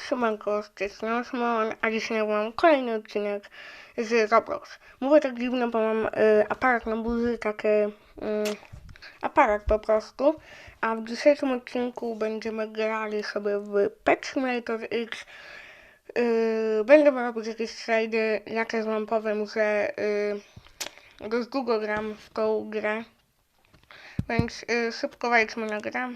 Szymanko stycznia, Szymon, a dzisiaj mam kolejny odcinek z Roblox. Mówię tak dziwno, bo mam y, aparat na buzi, taki y, aparat po prostu. A w dzisiejszym odcinku będziemy grali sobie w Pet Simulator X. Y, będziemy robić jakieś trady. Ja też wam powiem, że y, dość długo gram w tą grę. Więc y, szybko wejdźmy na grę.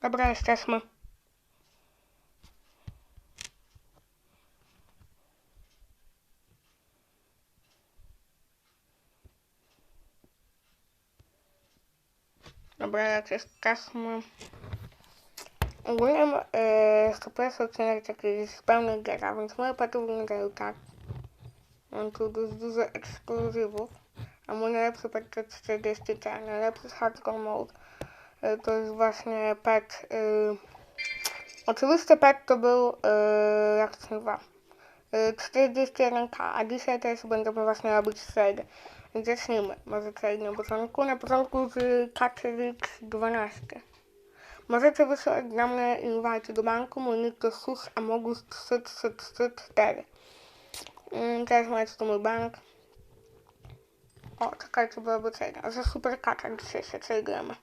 Dobra, jesteśmy. Dobra, jak jesteśmy. Ogólnie yy, to pierwszy odcinek taki z pełnych giera, więc moje paty wyglądają tak. Mam tu dość dużo ekskluzywów. A mój najlepszy to 40 ten, najlepszy hardcore mode. Y, to jest właśnie pet. Y, oczywiście pet to był, y, jak się nazywa, y, 41k, a dzisiaj też będziemy właśnie robić trade. Zacznijmy, może trade na początku, na początku z Katrix 12. Możecie wysyłać dla mnie inwajty do banku, mój nick to sus amogus 3334. Mm, teraz macie tu mój bank. O, czekajcie, robię trade. Za super kata dzisiaj się tradujemy.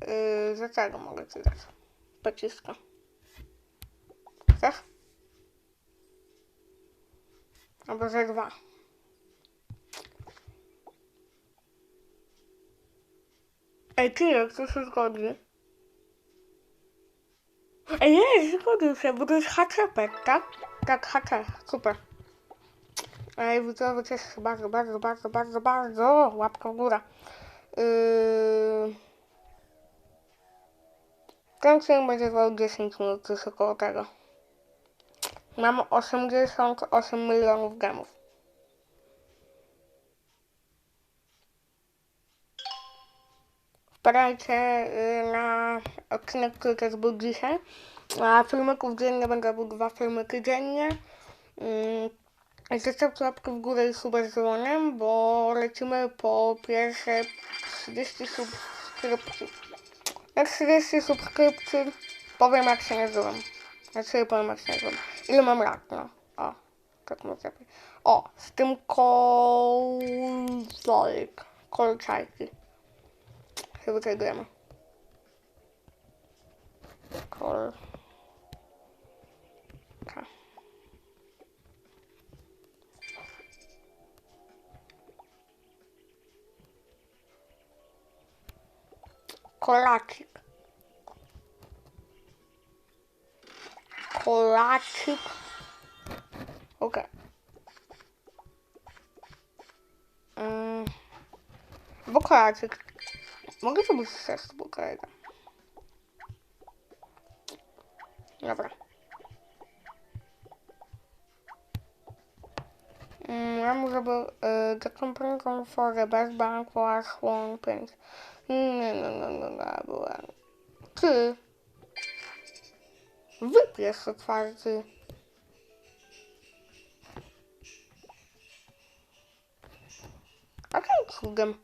Yy, za czego mogę ci dać? Pociska. Chcesz? Albo za dwa. Ej, ty, jak to się zgodzi? Ej, nie, zgodził się, bo to jest haczepek, tak? Tak, hacze, super. Ej, widzowie, cieszę się bardzo, bardzo, bardzo, bardzo, bardzo. Łapka w górę. Yy... Ten film będzie trwał 10 minut, coś około tego. Mam 88 milionów gemów. Wpadajcie y, na odcinek, który też był dzisiaj. A filmików dziennie będę robił dwa filmiki dziennie. Yy, Zostawcie łapkę w górę i suba z dzwonem, bo lecimy po pierwsze 30 subskrypcji. Na 30 subskrypcji powiem jak się nazywam. Znaczy powiem jak się nazywam. Ile mam lat, no. O, tak może lepiej. O, z tym kolzolik. Kolczajki. Chyba tradujemy. Kol... Ka. Kolacik. Kolacik. Okej. Mm. Bo kolacik. Mogę zrobić sześć bukerega. Dobra. Mm, ja mu zrobię y, taką prędką formę bez banku aż łąk 5. Nie, nie, nie, nie, byłem. Ty. Wypiesz otwarty. Jakim cudem?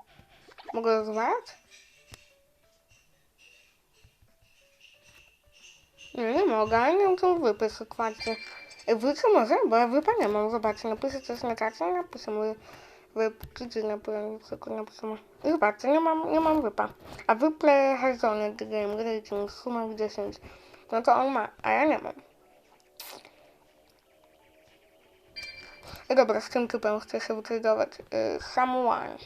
Mogę rozmawiać? Nie, nie mogę, ale nie mam tu wypis otwarty. Wyjdzie może? Bo wypa nie mam. Zobaczcie, napiszę coś na czacie, napiszę mój wyp, czy napiszę, tylko napiszę. I zobaczcie, nie mam, nie mam wypa. A wyplay Harzony the game, rating, suma 10. No to on ma, a ja nie mam. Dobra, z tym typem chcę się wytradować. Y, someone.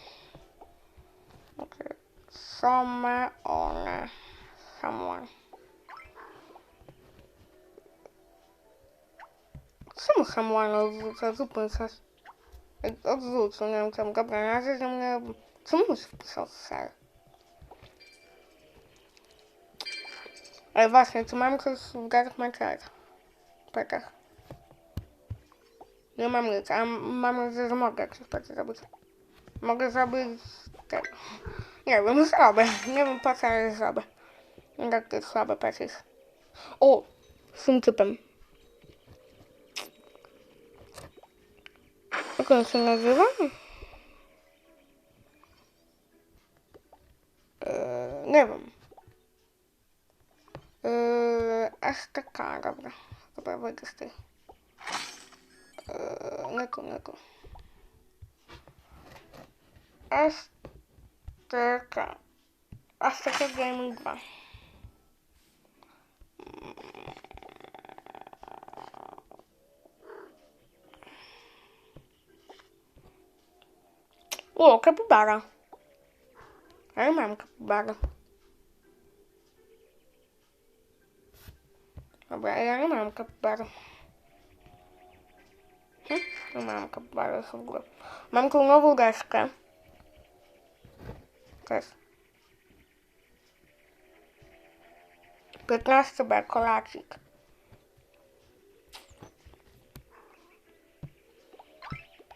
Okay. Some one. Someone. Czemu someone odrzuca? Zróbmy coś. Odrzucił, nie wiem czemu. Dobra, na razie że mnie... Czemu wpisał ser? Ale właśnie, czy mam coś w Dark Matter? Petach. Nie mam nic, a mam nadzieję, że mogę coś pety zrobić. Mogę zrobić tego. Nie wiem, zrobię. Nie wiem po co, ale to jest słabe jest. O! Z tym typem. Как он это называл? Невом. Ах, какая добра. Добра, выгосты. Э, неку, неку. Ах, такая. Гейминг 2. O, kapibara. Ja mam kapibara. Dobra, ja nie mam kapibara. Hm? Nie mam kapibara w ogóle. Mam tu nową deskę. Też. 15 B, kolacik.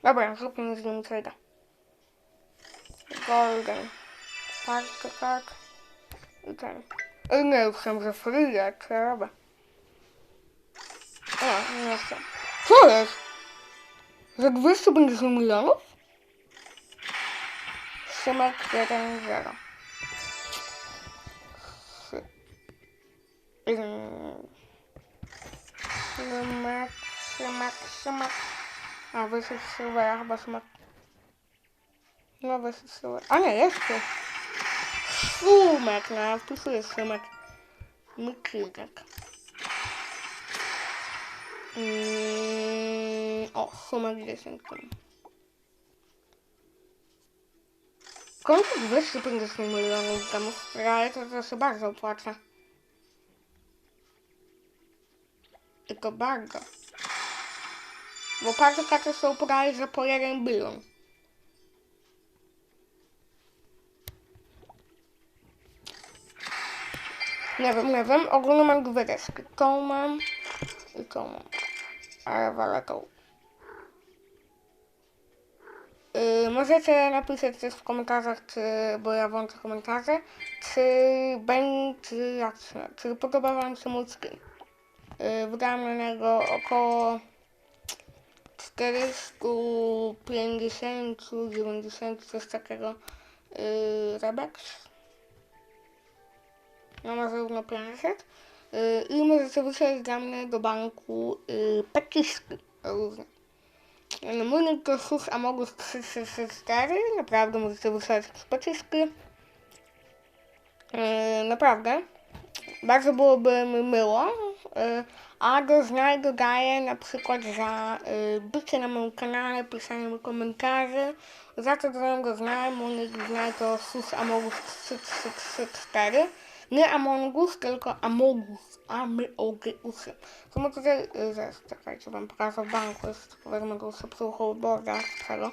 Dobra, zróbmy z nim trade'a. Golden. Tak, tak, tak. I ten. Ej, nie, już sam za free, jak co ja robię. O, nie chcę. Co jest? Za 250 milionów? Szymek 1-0. Szymek, Szymek, Szymek. A, wyszedł z serwera chyba Szymek. No, wyszedł z serwera. A nie, jest tu. Szymek, no, wpisuję Szymek. Mykrzynek. Mm, o, Szymek 10 tam. Końcu 250 milionów gemów, ale to, to się bardzo opłaca. To bardzo. Bo każde karty są prawie że po 1 bilion. Nie nie wiem. Ogólnie mam deski. Tą mam i tą mam. Ale wolę tą. Yy, możecie napisać też w komentarzach, czy, bo ja włączę komentarze, czy jak się, czy podoba wam się mój skin. Yy, wydałem na niego około 450, 90, coś takiego yy, Rebex. No może równo 500. Yy, I możecie wysłać dla mnie do banku yy, peciski różne. No, mój nick to sus Amogus 3334. Naprawdę możecie wysłać pociski. Yy, naprawdę. Bardzo byłoby mi miło. Yy, a do znaj dodaję na przykład za yy, bycie na moim kanale, pisanie mi komentarzy. Za to dodam go znaj. Mój nick znaj to sus Amogus 3334. Nie Amongus, tylko Amogus. A-my-o-g-usy. To my tutaj, y, zaraz, czekajcie, wam pokażę banku, jest, wezmę go hoverboarda z tego.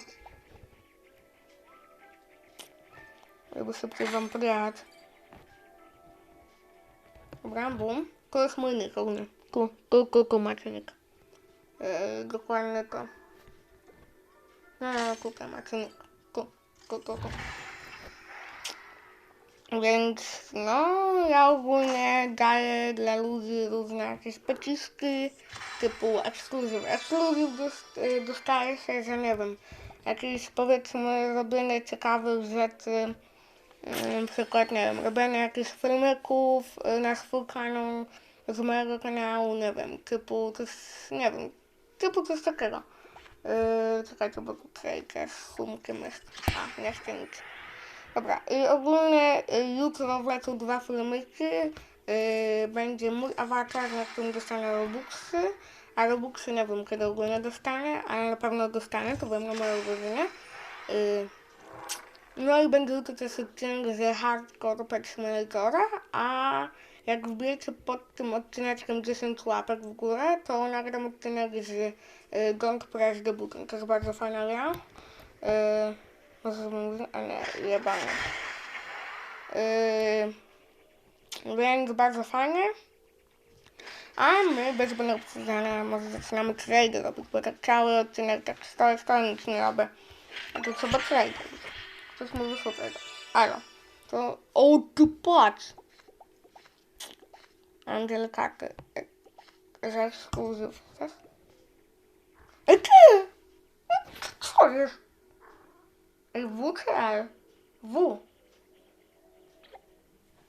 Żeby szybciej wam podjechać. Dobra, bum. To jest mój nick ogólnie. Tu, tu, tu, tu macie nick. Yy, dokładnie to. No, no, tutaj macie nick. Tu, tu, tu, tu. Więc no, ja ogólnie daję dla ludzi różne jakieś pociski typu ekskluzyw. Ekskluzyw dost, dostaje się, że nie wiem, jakieś powiedzmy robienie ciekawych rzeczy, y, na przykład, nie wiem, robienie jakichś filmików y, na swój kanał, z mojego kanału, nie wiem, typu coś, nie wiem, typu coś takiego. Yy, czekajcie, bo tutaj też sumkiem jest. A, nie chcę nic. Dobra, i ogólnie y, jutro wlecą dwa filmiki. Y, będzie mój awatar, na którym dostanę Robuxy. A Robuxy nie wiem kiedy ogólnie dostanę, ale na pewno dostanę, to wiem na urodziny. Y, no i będzie jutro też odcinek z Hardcore Pet Simulatora, a jak wbijecie pod tym odcineczkiem 10 łapek w górę, to nagram odcinek z y, Don't Press the Button. To jest bardzo fajna gra. Y, mówię, ale jebane. Yy, więc bardzo fajnie. A my bez zbędnego przedłużania może zaczynamy trade robić, bo tak cały odcinek tak stoję, stoję, nic nie robię. A to trzeba trade robić. Coś mi wyszło trade. Alo. To... O, ty patrz! Mam delikatny. Że ekskluzyw. Chcesz? Ej, ty! Co jest? Ej, W czy L? W.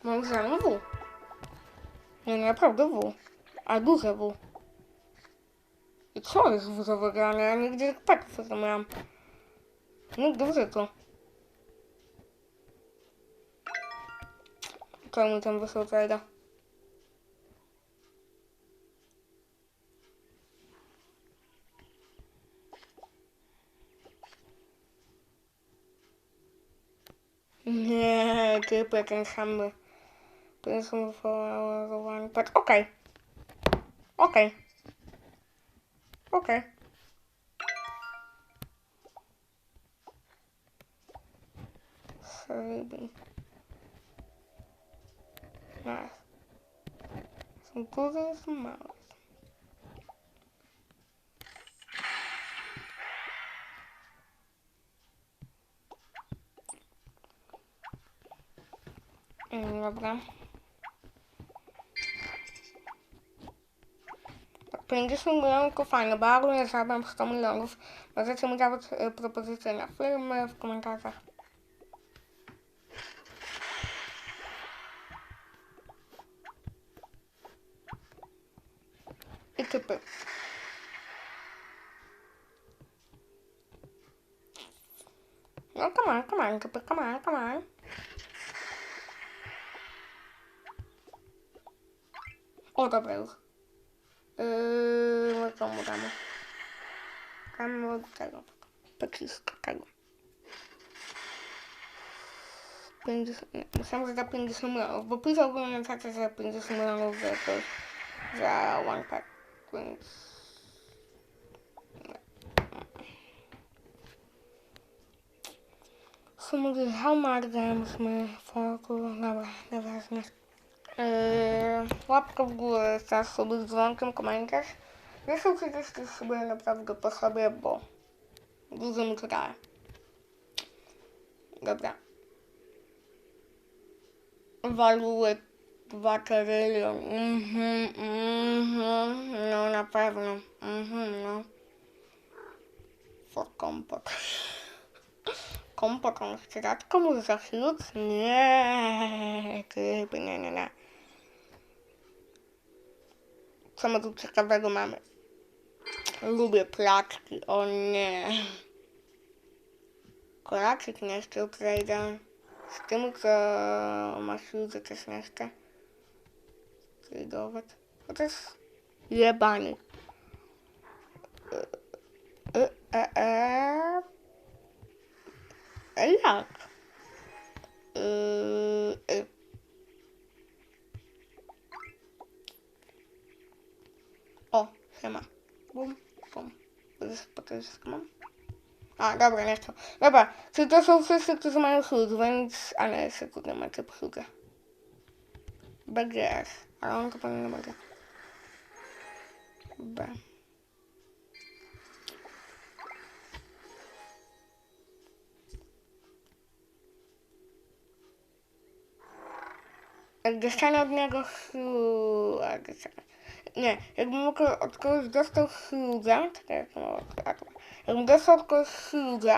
Moim zdaniem W. Nie, naprawdę W. A duże W. I co jest w za wygrane? Ja nigdy tak patrzę, co to miałam. Nigdy w życiu. Co mi Nie, typy kręcamy. Kręcamy polarowany pad. Okej. een Okej. Okay. oké, oké, oké, nou, Są duże, ze małe. Dobra. 50 milionów to fajne, nie zarabiam 100 milionów. Możecie mi dawać e, propozycje na filmy w komentarzach. I typy. No come on, come on, come on, come on. O, dobra już. Yy, no co mu damy? Damy od tego. Peciska tego. 50, nie, myślałem, że za 50 milionów, bo pisałbym na czacie za 50 milionów, że to jest za one pack, więc... nie. Some Yy, łapkę w górę, teraz sobie z dzwonkiem, komentarz. Są przecież też sobie naprawdę po sobie, bo dużo mi to. Dobra. Waluły 2 trylion. Mhm, mhm, no na pewno. Mhm, no. For kompot. Kompot, on chce dać komuś za? Nie, nie, nie, nie. Co my tu ciekawego mamy? Lubię placki, o nie. Kolaczyk nie chcę trade'a. Z tym, co ma śluzę też nie chcę. Trade'ować. To też jebany. E, e, e. E, jak? E, e. siema. Bum, bum. Po to jest mam. A, dobra, nie chcę. Dobra, czyli to są wszyscy, którzy mają śluz, więc... A nie, jeszcze kurde, macie przygę. BGS. Ale on to pewnie nie będzie. B. Jak dostanę od niego śluz... Nie, jakbym od kogoś dostał śluzę, tak jak mam Jakbym dostał od kogoś śluzę,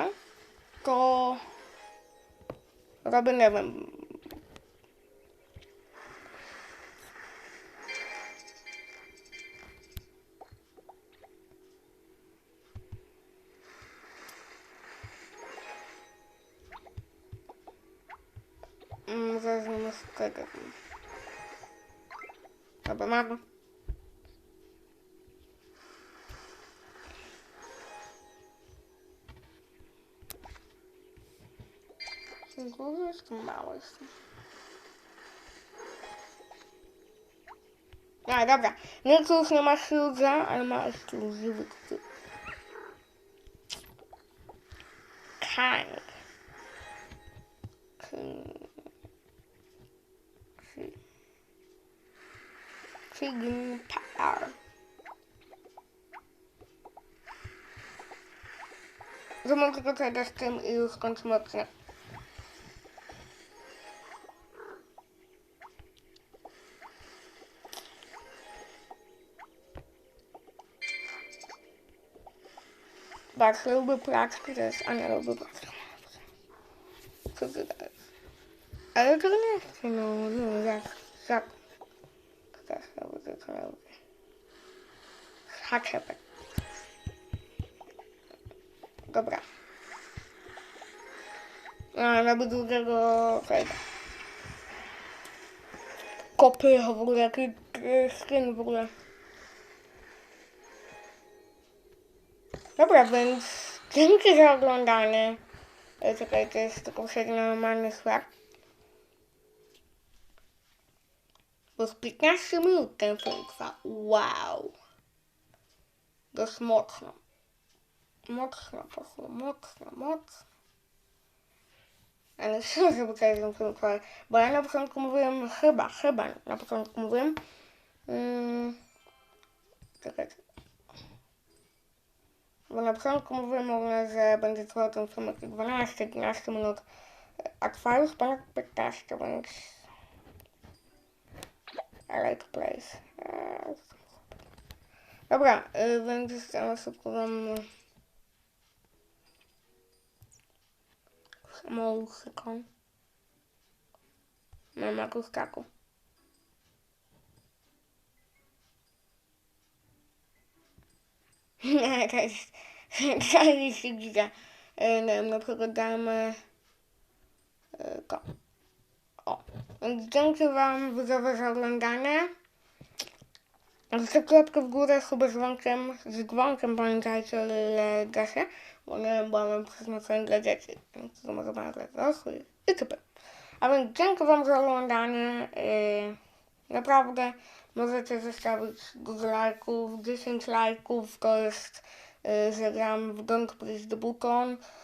to robię, nie wiem, Mm, Zacznijmy z tego. Dobra, mamy. Głównie jest mały jestem. A, dobra. Nikt już nie ma śludza, ale ma ekskluzywy. Kang. King Power. Zrobię tylko teraz z tym i już kończymy odcinek. Bardzo lubię placki też, a nie lubię placki. Co ty dajesz? Ale tego nie chcę, no, no, jak, jak. HCP. Dobra. A, na drugiego fejda. Kopycho w ogóle, jaki skin w ogóle. Dobra, więc dzięki za oglądanie. Czekaj, to jest tylko normalny świat. Bo z 15 minut ten film trwa. Wow. Dość mocno. Mocno poszło, mocno, mocno. Ale szczerze pokażę ten film trwa. Bo ja na początku mówiłem, chyba, chyba na początku mówiłem. Mm, czekaj. Bo na początku mówiłem ogólnie, że będzie trwał ten film jakieś 12-12 minut, a trwa już ponad 15, więc... I like place. Eee, Dobra, y, więc chciałam szybko wam... Samousyką. Mam jakąś taką. Jest giga. E, Nie wiem, na przykład damy... To. O. Więc dzięki wam za oglądanie. Zostawcie łapkę w górę, chyba z dzwonkiem, z dzwonkiem pamiętajcie, ile da się, bo bo mamy przeznaczenie dla dzieci, więc to może bardzo dorosłych i typy. A więc dzięki wam za oglądanie, yy, naprawdę możecie zostawić dużo lajków, 10 lajków, to jest, yy, że gram w Don't Please the Button, Yy,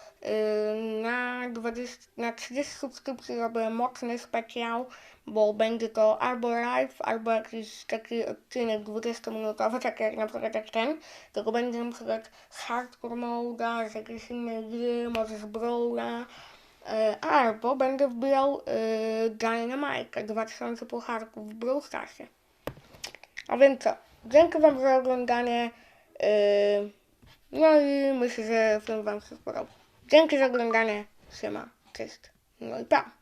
na, 20, na 30 subskrypcji robię mocny specjał, bo będzie to albo live, albo jakiś taki odcinek 20-minutowy, tak jak na przykład jak ten, tylko będzie na przykład hardcore moda, z jakiejś innej gry, może z Brawla, yy, albo będę wbijał yy, Dynamite, 2000 pucharków w Brawl Starsie. A więc co, dzięki wam za oglądanie, yy, no i myślę, że film wam się spodobał. Dzięki za oglądanie. Siema. Cześć. No i pa.